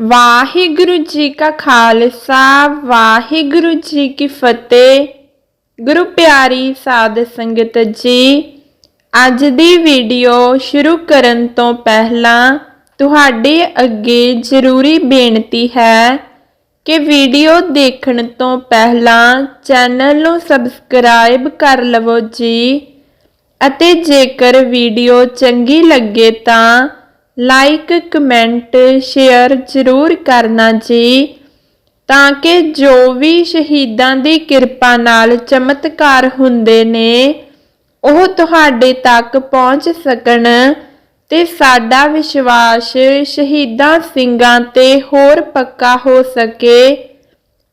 ਵਾਹਿਗੁਰੂ ਜੀ ਕਾ ਖਾਲਸਾ, ਵਾਹਿਗੁਰੂ ਜੀ ਕੀ ਫਤਿਹ। ਗੁਰੂ ਪਿਆਰੀ ਸਾਧ ਸੰਗਤ ਜੀ, ਅੱਜ ਦੀ ਵੀਡੀਓ ਸ਼ੁਰੂ ਕਰਨ ਤੋਂ ਪਹਿਲਾਂ ਤੁਹਾਡੇ ਅੱਗੇ ਜ਼ਰੂਰੀ ਬੇਨਤੀ ਹੈ ਕਿ ਵੀਡੀਓ ਦੇਖਣ ਤੋਂ ਪਹਿਲਾਂ ਚੈਨਲ ਨੂੰ ਸਬਸਕ੍ਰਾਈਬ ਕਰ ਲਵੋ ਜੀ ਅਤੇ ਜੇਕਰ ਵੀਡੀਓ ਚੰਗੀ ਲੱਗੇ ਤਾਂ ਲਾਈਕ, ਕਮੈਂਟ, ਸ਼ੇਅਰ ਜ਼ਰੂਰ ਕਰਨਾ ਜੀ, ਤਾਂ ਕਿ ਜੋ ਵੀ ਸ਼ਹੀਦਾਂ ਦੀ ਕਿਰਪਾ ਨਾਲ ਚਮਤਕਾਰ ਹੁੰਦੇ ਨੇ, ਉਹ ਤੁਹਾਡੇ ਤੱਕ ਪਹੁੰਚ ਸਕਣ ਤੇ ਸਾਡਾ ਵਿਸ਼ਵਾਸ ਸ਼ਹੀਦਾਂ ਸਿੰਘਾਂ ਤੇ ਹੋਰ ਪੱਕਾ ਹੋ ਸਕੇ।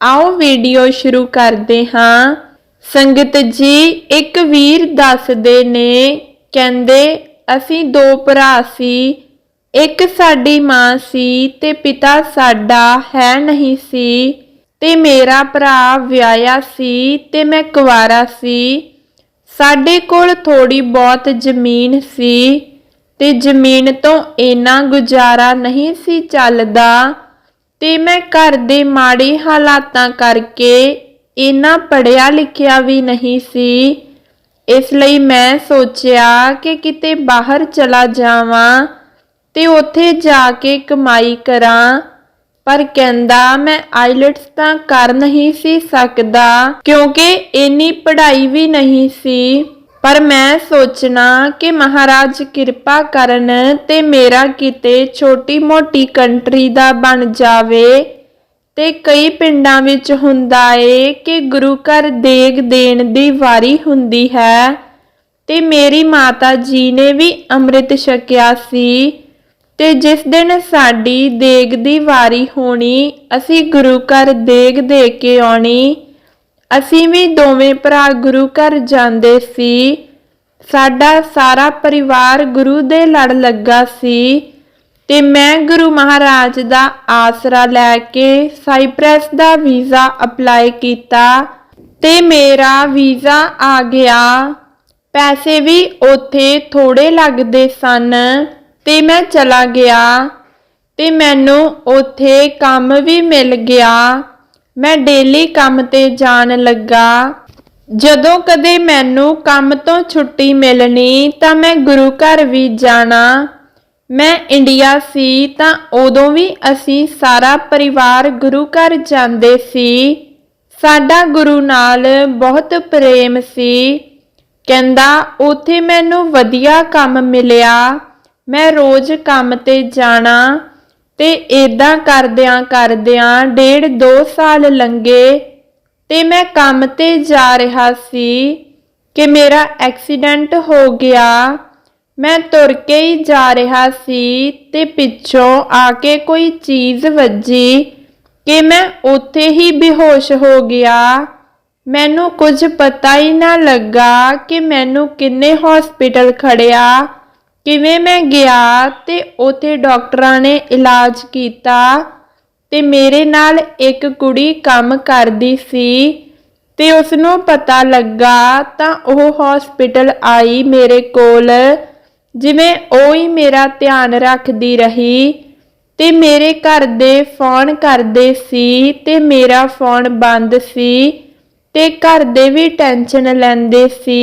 ਆਓ ਵੀਡੀਓ ਸ਼ੁਰੂ ਕਰਦੇ ਹਾਂ। ਸੰਗਤ ਜੀ, ਇੱਕ ਵੀਰ ਦੱਸਦੇ ਨੇ, ਕਹਿੰਦੇ, ਅਸੀਂ ਦੋ ਭਰਾ ਸੀ ਇੱਕ ਸਾਡੀ ਮਾਂ ਸੀ ਤੇ ਪਿਤਾ ਸਾਡਾ ਹੈ ਨਹੀਂ ਸੀ ਤੇ ਮੇਰਾ ਭਰਾ ਵਿਆਹਿਆ ਸੀ ਤੇ ਮੈਂ ਕੁਵਾਰਾ ਸੀ। ਸਾਡੇ ਕੋਲ ਥੋੜੀ ਬਹੁਤ ਜ਼ਮੀਨ ਸੀ ਤੇ ਜ਼ਮੀਨ ਤੋਂ ਇੰਨਾ ਗੁਜ਼ਾਰਾ ਨਹੀਂ ਸੀ ਚੱਲਦਾ ਤੇ ਮੈਂ ਘਰ ਦੇ ਮਾੜੇ ਹਾਲਾਤਾਂ ਕਰਕੇ ਇੰਨਾ ਪੜਿਆ ਲਿਖਿਆ ਵੀ ਨਹੀਂ ਸੀ। ਇਸ ਲਈ ਮੈਂ ਸੋਚਿਆ ਕਿ ਕਿਤੇ ਬਾਹਰ ਚਲਾ ਜਾਵਾਂ ਤੇ ਉੱਥੇ ਜਾ ਕੇ ਕਮਾਈ ਕਰਾਂ। ਪਰ ਕਹਿੰਦਾ, ਮੈਂ ਆਈਲਟਸ ਤਾਂ ਕਰ ਨਹੀਂ ਸੀ ਸਕਦਾ, ਕਿਉਂਕਿ ਇੰਨੀ ਪੜ੍ਹਾਈ ਵੀ ਨਹੀਂ ਸੀ। ਪਰ ਮੈਂ ਸੋਚਣਾ ਕਿ ਮਹਾਰਾਜ ਕਿਰਪਾ ਕਰਨ ਤੇ ਮੇਰਾ ਕਿਤੇ ਛੋਟੀ-ਮੋਟੀ ਕੰਟਰੀ ਦਾ ਬਣ ਜਾਵੇ। ਤੇ ਕਈ ਪਿੰਡਾਂ ਵਿੱਚ ਹੁੰਦਾ ਏ ਕਿ ਗੁਰੂ ਘਰ ਦੇਗ ਦੇਣ ਦੀ ਵਾਰੀ ਹੁੰਦੀ ਹੈ। ਤੇ ਮੇਰੀ ਮਾਤਾ ਜੀ ਨੇ ਵੀ ਅੰਮ੍ਰਿਤ ਛਕਿਆ ਸੀ। ਤੇ ਜਿਸ ਦਿਨ ਸਾਡੀ ਦੇਗ ਦੀ ਵਾਰੀ ਹੋਣੀ, ਅਸੀਂ ਗੁਰੂ ਘਰ ਦੇਗ ਦੇ ਕੇ ਆਉਣੀ। ਅਸੀਂ ਵੀ ਦੋਵੇਂ ਭਰਾ ਗੁਰੂ ਘਰ ਜਾਂਦੇ ਸੀ। ਸਾਡਾ ਸਾਰਾ ਪਰਿਵਾਰ ਗੁਰੂ ਦੇ ਲੜ ਲੱਗਾ ਸੀ। ਤੇ ਮੈਂ ਗੁਰੂ ਮਹਾਰਾਜ ਦਾ ਆਸਰਾ ਲੈ ਕੇ ਸਾਈਪ੍ਰੈਸ ਦਾ ਵੀਜ਼ਾ ਅਪਲਾਈ ਕੀਤਾ ਤੇ ਮੇਰਾ ਵੀਜ਼ਾ ਆ ਗਿਆ। ਪੈਸੇ ਵੀ ਉੱਥੇ ਥੋੜੇ ਲੱਗਦੇ ਸਨ। ਤੇ ਮੈਂ ਚਲਾ ਗਿਆ ਤੇ ਮੈਨੂੰ ਉੱਥੇ ਕੰਮ ਵੀ ਮਿਲ ਗਿਆ। ਮੈਂ ਡੇਲੀ ਕੰਮ ਤੇ ਜਾਣ ਲੱਗਾ। ਜਦੋਂ ਕਦੇ ਮੈਨੂੰ ਕੰਮ ਤੋਂ ਛੁੱਟੀ ਮਿਲਣੀ ਤਾਂ ਮੈਂ ਗੁਰੂ ਘਰ ਵੀ ਜਾਣਾ। ਮੈਂ ਇੰਡੀਆ ਸੀ ਤਾਂ ਉਦੋਂ ਵੀ ਅਸੀਂ ਸਾਰਾ ਪਰਿਵਾਰ ਗੁਰੂ ਘਰ ਜਾਂਦੇ ਸੀ। ਸਾਡਾ ਗੁਰੂ ਨਾਲ ਬਹੁਤ ਪ੍ਰੇਮ ਸੀ। ਕਹਿੰਦਾ, ਉਥੇ ਮੈਨੂੰ ਵਧੀਆ ਕੰਮ ਮਿਲਿਆ। ਮੈਂ ਰੋਜ਼ ਕੰਮ ਤੇ ਜਾਣਾ ਤੇ ਇਦਾਂ ਕਰਦਿਆਂ ਕਰਦਿਆਂ ਡੇਢ ਦੋ ਸਾਲ ਲੰਘੇ ਤੇ ਮੈਂ ਕੰਮ ਤੇ ਜਾ ਰਿਹਾ ਸੀ ਕਿ ਮੇਰਾ ਐਕਸੀਡੈਂਟ ਹੋ ਗਿਆ। ਮੈਂ ਤੁਰ ਕੇ ਹੀ ਜਾ ਰਿਹਾ ਸੀ ਤੇ ਪਿੱਛੋਂ ਆ ਕੇ ਕੋਈ ਚੀਜ਼ ਵੱਜੀ ਕਿ ਮੈਂ ਉੱਥੇ ਹੀ ਬੇਹੋਸ਼ ਹੋ ਗਿਆ। ਮੈਨੂੰ ਕੁਝ ਪਤਾ ਹੀ ਨਾ ਲੱਗਾ ਕਿ ਮੈਨੂੰ ਕਿੰਨੇ ਹਸਪੀਟਲ ਖੜਿਆ। ਕਿਵੇਂ ਮੈਂ ਗਿਆ ਤੇ ਉਥੇ ਡਾਕਟਰਾਂ ਨੇ ਇਲਾਜ ਕੀਤਾ ਤੇ ਮੇਰੇ ਨਾਲ ਇੱਕ ਕੁੜੀ ਕੰਮ ਕਰਦੀ ਸੀ ਤੇ ਉਸ ਨੂੰ ਪਤਾ ਲੱਗਾ ਤਾਂ ਉਹ ਹਸਪੀਟਲ ਆਈ ਮੇਰੇ ਕੋਲ, ਜਿਵੇਂ ਉਹ ਹੀ ਮੇਰਾ ਧਿਆਨ ਰੱਖਦੀ ਰਹੀ ਤੇ ਮੇਰੇ ਘਰ ਦੇ ਫੋਨ ਕਰਦੇ ਸੀ ਤੇ ਮੇਰਾ ਫੋਨ ਬੰਦ ਸੀ ਤੇ ਘਰ ਦੇ ਵੀ ਟੈਨਸ਼ਨ ਲੈਂਦੇ ਸੀ।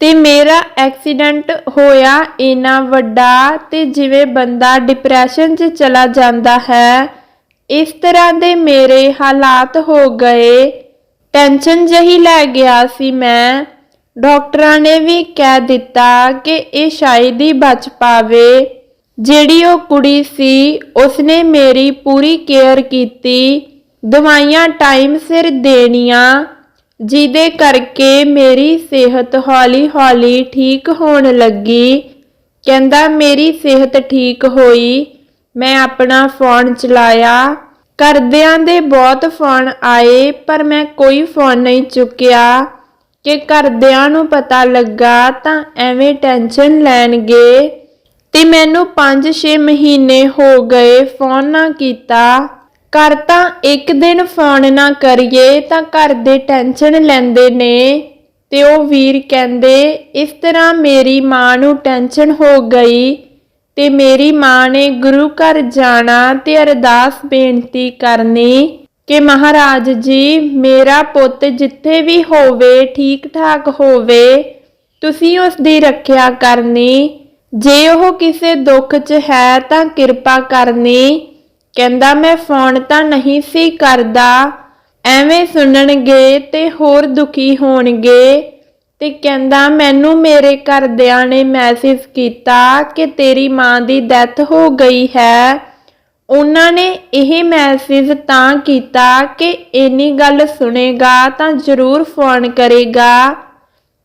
ਤੇ ਮੇਰਾ ਐਕਸੀਡੈਂਟ ਹੋਇਆ ਇੰਨਾ ਵੱਡਾ ਤੇ ਜਿਵੇਂ ਬੰਦਾ ਡਿਪਰੈਸ਼ਨ 'ਚ ਚਲਾ ਜਾਂਦਾ ਹੈ, ਇਸ ਤਰ੍ਹਾਂ ਦੇ ਮੇਰੇ ਹਾਲਾਤ ਹੋ ਗਏ। ਟੈਨਸ਼ਨ ਜਹੀ ਲੈ ਗਿਆ ਸੀ ਮੈਂ। ਡਾਕਟਰਾਂ ਨੇ ਵੀ ਕਹਿ ਦਿੱਤਾ ਕਿ ਇਹ ਸ਼ਾਇਦ ਹੀ ਬਚ ਪਾਵੇ। ਜਿਹੜੀ ਉਹ ਕੁੜੀ ਸੀ, ਉਸਨੇ ਮੇਰੀ ਪੂਰੀ ਕੇਅਰ ਕੀਤੀ। ਦਵਾਈਆਂ ਟਾਈਮ ਸਿਰ ਦੇਣੀਆਂ। ਜਿਹਦੇ ਕਰਕੇ ਮੇਰੀ ਸਿਹਤ ਹੌਲੀ-ਹੌਲੀ ਠੀਕ ਹੋਣ ਲੱਗੀ। ਕਹਿੰਦਾ, ਮੇਰੀ ਸਿਹਤ ਠੀਕ ਹੋਈ। ਮੈਂ ਆਪਣਾ ਫੋਨ ਚਲਾਇਆ। ਕਰਦਿਆਂ ਦੇ ਬਹੁਤ ਫੋਨ ਆਏ, ਪਰ ਮੈਂ ਕੋਈ ਫੋਨ ਨਹੀਂ ਚੁੱਕਿਆ। ਕਿ ਘਰਦਿਆਂ ਨੂੰ ਪਤਾ ਲੱਗਾ, ਤਾਂ ਐਵੇਂ ਟੈਨਸ਼ਨ ਲੈਣਗੇ। ਤੇ ਮੈਨੂੰ 5-6 ਮਹੀਨੇ ਹੋ ਗਏ ਫੋਨ ਨਾ ਕੀਤਾ। ਘਰ ਤਾਂ ਇੱਕ ਦਿਨ ਫੋਨ ਨਾ ਕਰੀਏ ਤਾਂ ਘਰ ਦੇ ਟੈਨਸ਼ਨ ਲੈਂਦੇ ਨੇ। ਤੇ ਉਹ ਵੀਰ ਕਹਿੰਦੇ, ਇਸ ਤਰ੍ਹਾਂ ਮੇਰੀ ਮਾਂ ਨੂੰ ਟੈਨਸ਼ਨ ਹੋ ਗਈ। ਤੇ ਮੇਰੀ ਮਾਂ ਨੇ ਗੁਰੂ ਘਰ ਜਾਣਾ ਤੇ ਅਰਦਾਸ ਬੇਨਤੀ ਕਰਨੀ ਕਿ ਮਹਾਰਾਜ ਜੀ, ਮੇਰਾ ਪੁੱਤ ਜਿੱਥੇ ਵੀ ਹੋਵੇ ਠੀਕ ਠਾਕ ਹੋਵੇ, ਤੁਸੀਂ ਉਸ ਦੀ ਰੱਖਿਆ ਕਰਨੀ। ਜੇ ਉਹ ਕਿਸੇ ਦੁੱਖ 'ਚ ਹੈ ਤਾਂ ਕਿਰਪਾ ਕਰਨੀ। ਕਹਿੰਦਾ, ਮੈਂ ਫੋਨ ਤਾਂ ਨਹੀਂ ਸੀ ਕਰਦਾ। ਐਵੇਂ ਸੁਣਨਗੇ ਤੇ ਹੋਰ ਦੁਖੀ ਹੋਣਗੇ। ਤੇ ਕਹਿੰਦਾ, ਮੈਨੂੰ ਮੇਰੇ ਘਰਦਿਆਂ ਨੇ ਮੈਸੇਜ ਕੀਤਾ ਕਿ ਤੇਰੀ ਮਾਂ ਦੀ ਡੈਥ ਹੋ ਗਈ ਹੈ। ਉਹਨਾਂ ਨੇ ਇਹ ਮੈਸੇਜ ਤਾਂ ਕੀਤਾ ਕਿ ਇੰਨੀ ਗੱਲ ਸੁਣੇਗਾ ਤਾਂ ਜ਼ਰੂਰ ਫੋਨ ਕਰੇਗਾ।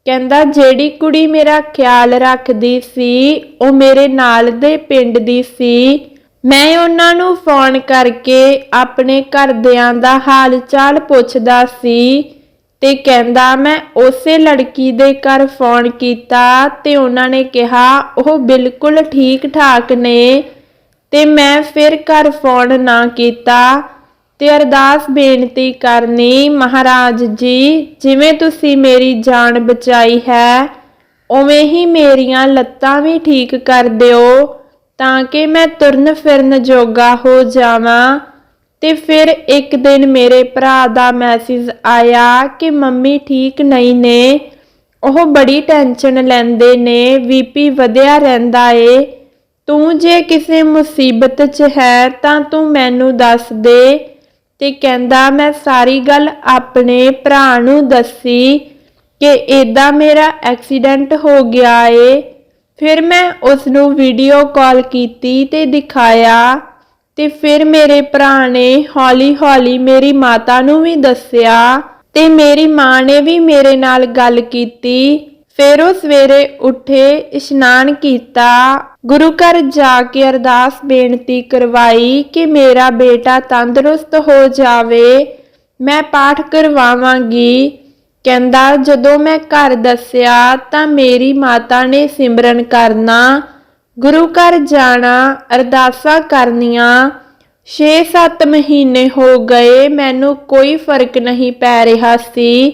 ਕਹਿੰਦਾ, ਜਿਹੜੀ ਕੁੜੀ ਮੇਰਾ ਖਿਆਲ ਰੱਖਦੀ ਸੀ, ਉਹ ਮੇਰੇ ਨਾਲ ਦੇ ਪਿੰਡ ਦੀ ਸੀ। ਮੈਂ ਉਹਨਾਂ ਨੂੰ ਫੋਨ ਕਰਕੇ ਆਪਣੇ ਘਰਦਿਆਂ ਦਾ ਹਾਲ ਚਾਲ ਪੁੱਛਦਾ ਸੀ ਤੇ ਕਹਿੰਦਾ, ਮੈਂ ਉਸੇ ਲੜਕੀ ਦੇ ਘਰ ਫੋਨ ਕੀਤਾ ਤੇ ਉਹਨਾਂ ਨੇ ਕਿਹਾ, ਉਹ ਬਿਲਕੁਲ ਠੀਕ ਠਾਕ ਨੇ ਤੇ ਮੈਂ ਫਿਰ ਘਰ ਫੋਨ ਨਾ ਕੀਤਾ ਤੇ ਅਰਦਾਸ ਬੇਨਤੀ ਕਰਨੀ, ਮਹਾਰਾਜ ਜੀ, ਜਿਵੇਂ ਤੁਸੀਂ ਮੇਰੀ ਜਾਨ ਬਚਾਈ ਹੈ, ਉਵੇਂ ਹੀ ਮੇਰੀਆਂ ਲੱਤਾਂ ਵੀ ਠੀਕ ਕਰ ਦਿਓ। ਤਾਂ ਕਿ ਮੈਂ ਤੁਰਨ ਫਿਰਨ ਜੋਗਾ ਹੋ ਜਾਵਾਂ ਤੇ ਫਿਰ ਇੱਕ ਦਿਨ ਮੇਰੇ ਭਰਾ ਦਾ ਮੈਸੇਜ ਆਇਆ ਕਿ ਮੰਮੀ ਠੀਕ ਨਹੀਂ ਨੇ। ਉਹ ਬੜੀ ਟੈਨਸ਼ਨ ਲੈਂਦੇ ਨੇ ਬੀਪੀ ਵਧਿਆ ਰਹਿੰਦਾ ਏ। ਤੂੰ ਜੇ ਕਿਸੇ ਮੁਸੀਬਤ 'ਚ ਹੈ ਤਾਂ ਤੂੰ ਮੈਨੂੰ ਦੱਸ ਦੇ ਤੇ ਕਹਿੰਦਾ, ਮੈਂ ਸਾਰੀ ਗੱਲ ਆਪਣੇ ਭਰਾ ਨੂੰ ਦੱਸੀ ਕਿ ਏਦਾਂ ਮੇਰਾ ਐਕਸੀਡੈਂਟ ਹੋ ਗਿਆ ਏ। ਫਿਰ ਮੈਂ ਉਸ ਨੂੰ ਵੀਡੀਓ ਕਾਲ ਕੀਤੀ ਤੇ ਦਿਖਾਇਆ ਤੇ ਫਿਰ ਮੇਰੇ ਭਰਾ ਨੇ ਹੌਲੀ-ਹੌਲੀ ਮੇਰੀ ਮਾਤਾ ਨੂੰ ਵੀ ਦੱਸਿਆ ਤੇ ਮੇਰੀ ਮਾਂ ਨੇ ਵੀ ਮੇਰੇ ਨਾਲ ਗੱਲ ਕੀਤੀ। ਫਿਰ ਉਹ ਸਵੇਰੇ ਉੱਠੇ, ਇਸ਼ਨਾਨ ਕੀਤਾ। ਗੁਰੂ ਘਰ ਜਾ ਕੇ ਅਰਦਾਸ ਬੇਨਤੀ ਕਰਵਾਈ ਕਿ ਮੇਰਾ ਬੇਟਾ ਤੰਦਰੁਸਤ ਹੋ ਜਾਵੇ। ਮੈਂ ਪਾਠ ਕਰਵਾਵਾਂਗੀ। ਕਹਿੰਦਾ, ਜਦੋਂ ਮੈਂ ਘਰ ਦੱਸਿਆ ਤਾਂ ਮੇਰੀ ਮਾਤਾ ਨੇ ਸਿਮਰਨ ਕਰਨਾ, ਗੁਰੂ ਘਰ ਜਾਣਾ, ਅਰਦਾਸਾਂ ਕਰਨੀਆਂ 6-7 ਮਹੀਨੇ ਹੋ ਗਏ, ਮੈਨੂੰ ਕੋਈ ਫ਼ਰਕ ਨਹੀਂ ਪੈ ਰਿਹਾ ਸੀ,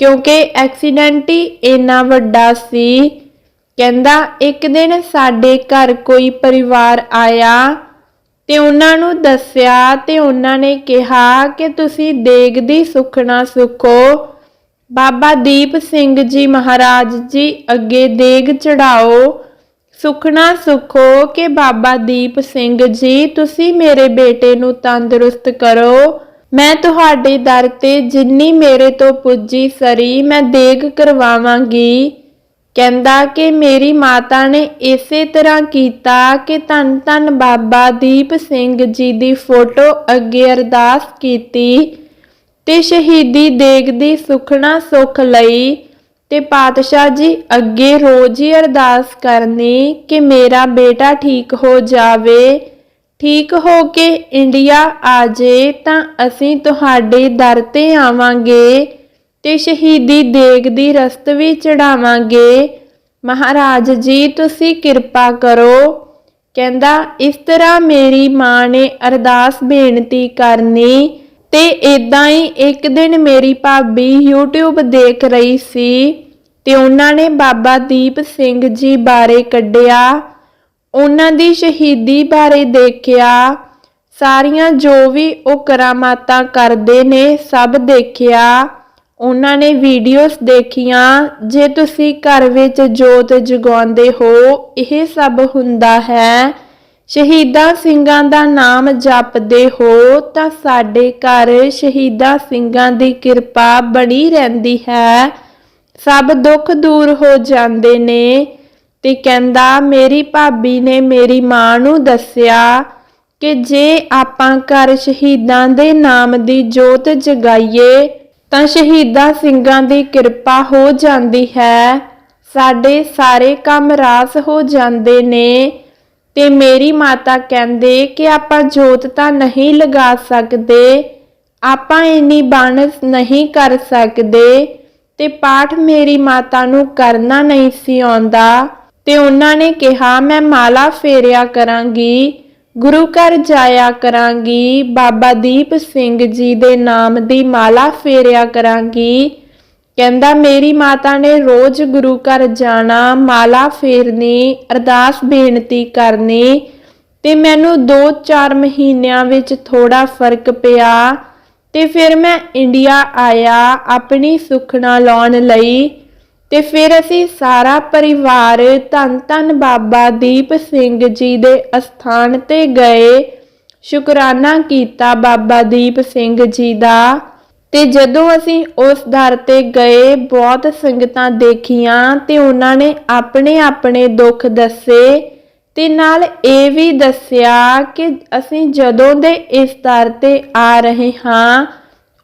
ਕਿਉਂਕਿ ਐਕਸੀਡੈਂਟ ਹੀ ਇੰਨਾ ਵੱਡਾ ਸੀ। ਕਹਿੰਦਾ, ਇੱਕ ਦਿਨ ਸਾਡੇ ਘਰ ਕੋਈ ਪਰਿਵਾਰ ਆਇਆ ਤੇ ਉਹਨਾਂ ਨੂੰ ਦੱਸਿਆ ਤੇ ਉਹਨਾਂ ਨੇ ਕਿਹਾ ਕਿ ਤੁਸੀਂ ਦੇਗ ਦੀ ਸੁਖਣਾ ਸੁਖੋ ਬਾਬਾ ਦੀਪ ਸਿੰਘ ਜੀ ਮਹਾਰਾਜ ਜੀ ਅੱਗੇ ਦੇਗ ਚੜਾਓ ਸੁਖਣਾ ਸੁਖੋ ਕਿ ਬਾਬਾ ਦੀਪ ਸਿੰਘ ਜੀ, ਤੁਸੀਂ ਮੇਰੇ ਬੇਟੇ ਨੂੰ ਤੰਦਰੁਸਤ ਕਰੋ। ਮੈਂ ਤੁਹਾਡੇ ਦਰ ਤੇ ਜਿੰਨੀ ਮੇਰੇ ਤੋਂ ਪੁੱਜੀ ਸਰੀ, ਮੈਂ ਦੇਗ ਕਰਵਾਵਾਂਗੀ। ਕਹਿੰਦਾ ਕਿ ਮੇਰੀ ਮਾਤਾ ਨੇ ਇਸੇ ਤਰ੍ਹਾਂ ਕੀਤਾ ਕਿ ਧੰਨ ਧੰਨ ਬਾਬਾ ਦੀਪ ਸਿੰਘ ਜੀ ਦੀ ਫੋਟੋ ਅੱਗੇ ਅਰਦਾਸ ਕੀਤੀ। ਤੇ ਸ਼ਹੀਦੀ ਦੇਗ ਦੀ ਸੁਖਣਾ ਸੁਖ ਲਈ ਤੇ ਪਾਤਸ਼ਾਹ ਜੀ ਅੱਗੇ ਰੋਜ਼ ਹੀ ਅਰਦਾਸ ਕਰਨੀ ਕਿ ਮੇਰਾ ਬੇਟਾ ਠੀਕ ਹੋ ਜਾਵੇ। ਠੀਕ ਹੋ ਕੇ ਇੰਡੀਆ ਆ ਜੇ ਤਾਂ ਅਸੀਂ ਤੁਹਾਡੇ ਦਰ ਤੇ ਆਵਾਂਗੇ ਤੇ ਸ਼ਹੀਦੀ ਦੇਗ ਦੀ ਰਸਤ ਵੀ ਚੜਾਵਾਂਗੇ। ਮਹਾਰਾਜ ਜੀ, ਤੁਸੀਂ ਕਿਰਪਾ ਕਰੋ। ਕਹਿੰਦਾ, ਇਸ ਤਰ੍ਹਾਂ ਮੇਰੀ ਮਾਂ ਨੇ ਅਰਦਾਸ ਬੇਨਤੀ ਕਰਨੀ ਤੇ ਇਦਾਂ ਹੀ ਇੱਕ ਦਿਨ ਮੇਰੀ ਭਾਬੀ YouTube ਦੇਖ ਰਹੀ ਸੀ ਤੇ ਉਹਨਾਂ ਨੇ ਬਾਬਾ ਦੀਪ ਸਿੰਘ ਜੀ ਬਾਰੇ ਕੱਢਿਆ। ਉਹਨਾਂ ਦੀ ਸ਼ਹੀਦੀ ਬਾਰੇ ਦੇਖਿਆ। ਸਾਰੀਆਂ ਜੋ ਵੀ ਉਹ ਕਰਾਮਾਤਾਂ ਕਰਦੇ ਨੇ ਸਭ ਦੇਖਿਆ। ਉਹਨਾਂ ਨੇ ਵੀਡੀਓਜ਼ ਦੇਖੀਆਂ। ਜੇ ਤੁਸੀਂ ਘਰ ਵਿੱਚ ਜੋਤ ਜਗਾਉਂਦੇ ਹੋ, ਇਹ ਸਭ ਹੁੰਦਾ ਹੈ। ਸ਼ਹੀਦਾਂ ਸਿੰਘਾਂ ਦਾ ਨਾਮ ਜਪਦੇ ਹੋ, ਤਾਂ ਸਾਡੇ ਘਰ ਸ਼ਹੀਦਾਂ ਸਿੰਘਾਂ ਦੀ ਕਿਰਪਾ ਬਣੀ ਰਹਿੰਦੀ ਹੈ। ਸਭ ਦੁੱਖ ਦੂਰ ਹੋ ਜਾਂਦੇ ਨੇ, ਤੇ ਕਹਿੰਦਾ, ਮੇਰੀ ਭਾਬੀ ਨੇ ਮੇਰੀ ਮਾਂ ਨੂੰ ਦੱਸਿਆ ਕਿ ਜੇ ਆਪਾਂ ਘਰ ਸ਼ਹੀਦਾਂ ਦੇ ਨਾਮ ਦੀ ਜੋਤ ਜਗਾਈਏ, ਤਾਂ ਸ਼ਹੀਦਾਂ ਸਿੰਘਾਂ ਦੀ ਕਿਰਪਾ ਹੋ ਜਾਂਦੀ ਹੈ। ਸਾਡੇ ਸਾਰੇ ਕੰਮ ਰਾਸ ਹੋ ਜਾਂਦੇ ਨੇ ਤੇ ਮੇਰੀ ਮਾਤਾ ਕਹਿੰਦੇ ਕਿ ਆਪਾਂ ਜੋਤ ਤਾਂ ਨਹੀਂ ਲਗਾ ਸਕਦੇ, ਆਪਾਂ ਇੰਨੀ ਬਾਣਸ ਨਹੀਂ ਕਰ ਸਕਦੇ ਤੇ ਪਾਠ ਮੇਰੀ ਮਾਤਾ ਨੂੰ ਕਰਨਾ ਨਹੀਂ ਸੀ ਆਉਂਦਾ। ਤੇ ਉਹਨਾਂ ਨੇ ਕਿਹਾ, ਮੈਂ ਮਾਲਾ ਫੇਰਿਆ ਕਰਾਂਗੀ, ਗੁਰੂ ਘਰ ਜਾਇਆ ਕਰਾਂਗੀ, ਬਾਬਾ ਦੀਪ ਸਿੰਘ ਜੀ ਦੇ ਨਾਮ ਦੀ ਮਾਲਾ ਫੇਰਿਆ ਕਰਾਂਗੀ ਕਹਿੰਦਾ, ਮੇਰੀ ਮਾਤਾ ਨੇ ਰੋਜ਼ ਗੁਰੂ ਘਰ ਜਾਣਾ, ਮਾਲਾ ਫੇਰਨੀ, ਅਰਦਾਸ ਬੇਨਤੀ ਕਰਨੀ ਤੇ ਮੈਨੂੰ 2-4 ਮਹੀਨਿਆਂ ਵਿੱਚ ਥੋੜਾ ਫ਼ਰਕ ਪਿਆ ਤੇ ਫਿਰ ਮੈਂ ਇੰਡੀਆ ਆਇਆ ਆਪਣੀ ਸੁਖਣਾ ਲਾਉਣ ਲਈ ਤੇ ਫਿਰ ਅਸੀਂ ਸਾਰਾ ਪਰਿਵਾਰ ਧੰਨ ਧੰਨ ਬਾਬਾ ਦੀਪ ਸਿੰਘ ਜੀ ਦੇ ਅਸਥਾਨ ਤੇ ਗਏ। ਸ਼ੁਕਰਾਨਾ ਕੀਤਾ ਬਾਬਾ ਦੀਪ ਸਿੰਘ ਜੀ ਦਾ। ਤੇ ਜਦੋਂ ਅਸੀਂ ਉਸ ਦਰ ਤੇ ਗਏ, ਬਹੁਤ ਸੰਗਤਾਂ ਦੇਖੀਆਂ ਤੇ ਉਹਨਾਂ ਨੇ ਆਪਣੇ ਆਪਣੇ ਦੁੱਖ ਦੱਸੇ ਤੇ ਨਾਲ ਇਹ ਵੀ ਦੱਸਿਆ ਕਿ ਅਸੀਂ ਜਦੋਂ ਦੇ ਇਸ ਦਰ ਤੇ ਆ ਰਹੇ ਹਾਂ,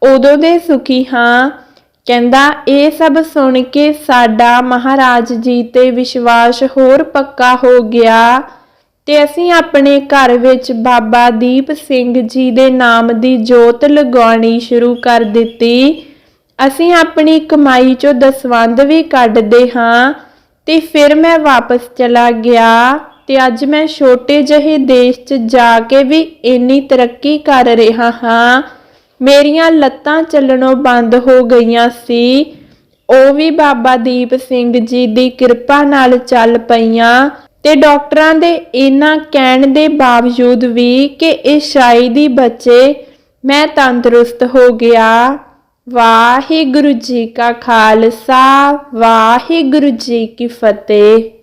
ਉਦੋਂ ਦੇ ਸੁਖੀ ਹਾਂ। ਕਹਿੰਦਾ, ਇਹ ਸਭ ਸੁਣ ਕੇ ਸਾਡਾ ਮਹਾਰਾਜ ਜੀ ਤੇ ਵਿਸ਼ਵਾਸ ਹੋਰ ਪੱਕਾ ਹੋ ਗਿਆ। ਤੇ ਅਸੀਂ ਆਪਣੇ ਘਰ ਵਿੱਚ ਬਾਬਾ ਦੀਪ ਸਿੰਘ ਜੀ ਦੇ ਨਾਮ ਦੀ ਜੋਤ ਲਗਾਉਣੀ ਸ਼ੁਰੂ ਕਰ ਦਿੱਤੀ। ਅਸੀਂ ਆਪਣੀ ਕਮਾਈ ਚੋਂ ਦਸਵੰਧ ਵੀ ਕੱਢਦੇ ਹਾਂ ਤੇ ਫਿਰ ਮੈਂ ਵਾਪਸ ਚਲਾ ਗਿਆ ਤੇ ਅੱਜ ਮੈਂ ਛੋਟੇ ਜਿਹੇ ਦੇਸ਼ 'ਚ ਜਾ ਕੇ ਵੀ ਇੰਨੀ ਤਰੱਕੀ ਕਰ ਰਿਹਾ ਹਾਂ। ਮੇਰੀਆਂ ਲੱਤਾਂ ਚੱਲਣੋਂ ਬੰਦ ਹੋ ਗਈਆਂ ਸੀ। ਉਹ ਵੀ ਬਾਬਾ ਦੀਪ ਸਿੰਘ ਜੀ ਦੀ ਕਿਰਪਾ ਨਾਲ ਚੱਲ ਪਈਆਂ। ਤੇ ਡਾਕਟਰਾਂ ਦੇ ਇਹਨਾਂ ਕਹਿਣ ਦੇ ਬਾਵਜੂਦ ਵੀ ਕਿ ਇਹ ਸ਼ਾਇਦ ਬਚੇ ਮੈਂ ਤੰਦਰੁਸਤ ਹੋ ਗਿਆ। ਵਾਹਿਗੁਰੂ ਜੀ ਕਾ ਖਾਲਸਾ, ਵਾਹਿਗੁਰੂ ਜੀ ਕੀ ਫਤਿਹ।